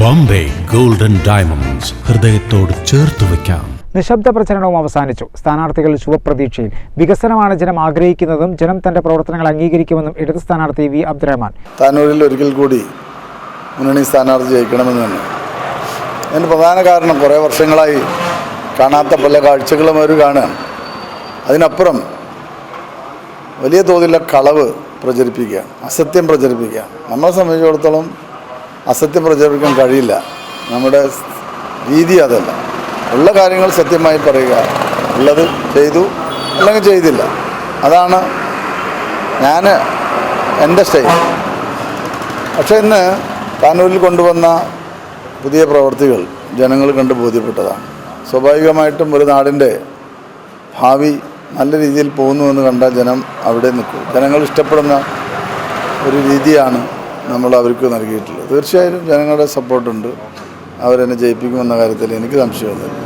Bombay golden diamonds ഹൃദയത്തോട് ചേർത്ത് വയ്ക്കാം. നിശബ്ദ പ്രചരണവും അവസാനിച്ചു. സ്ഥാനാർത്ഥികൾ ശുഭപ്രതീക്ഷയിൽ. വികസനമാണ് ജനം ആഗ്രഹിക്കുന്നതും ജനം തന്റെ പ്രവർത്തനങ്ങൾ അംഗീകരിക്കുമെന്നും ഇടത് സ്ഥാനാർത്ഥി വി അബ്ദുറഹ്മാൻ. താനൂരിൽ ഒരിക്കൽ കൂടി മുന്നണി സ്ഥാനാർത്ഥി ജയിക്കണമെന്ന് തന്നെ അതിന് പ്രധാന കാരണം കുറേ വർഷങ്ങളായി കാണാത്ത പല കാഴ്ചകളും അവർ കാണുകയാണ്. അതിനപ്പുറം വലിയ തോതിലുള്ള കളവ് പ്രചരിപ്പിക്കുക അസത്യം പ്രചരിപ്പിക്കുക നമ്മളെ സംബന്ധിച്ചിടത്തോളം അസത്യം പ്രചരിപ്പിക്കാൻ കഴിയില്ല. നമ്മുടെ രീതി അതല്ല. ഉള്ള കാര്യങ്ങൾ സത്യമായി പറയുക. ഉള്ളത് ചെയ്തു അല്ലെങ്കിൽ ചെയ്തില്ല. അതാണ് ഞാൻ എന്റെ സ്റ്റൈൽ. പക്ഷേ ഇന്ന് താനൂരിൽ കൊണ്ടുവന്ന പുതിയ പ്രവർത്തികൾ ജനങ്ങൾ കണ്ട് ബോധ്യപ്പെട്ടതാണ്. സ്വാഭാവികമായിട്ടും ഒരു നാടിന്റെ ഭാവി നല്ല രീതിയിൽ പോകുന്നുവെന്ന് കണ്ടാൽ ജനം അവിടെ നിൽക്കും. ജനങ്ങൾ ഇഷ്ടപ്പെടുന്ന ഒരു രീതിയാണ് നമ്മൾ അവർക്ക് നൽകിയിട്ടുള്ളത് തീർച്ചയായും ജനങ്ങളുടെ സപ്പോർട്ടുണ്ട് അവരെന്നെ ജയിപ്പിക്കുമെന്ന കാര്യത്തിൽ എനിക്ക് സംശയമൊന്നുമില്ല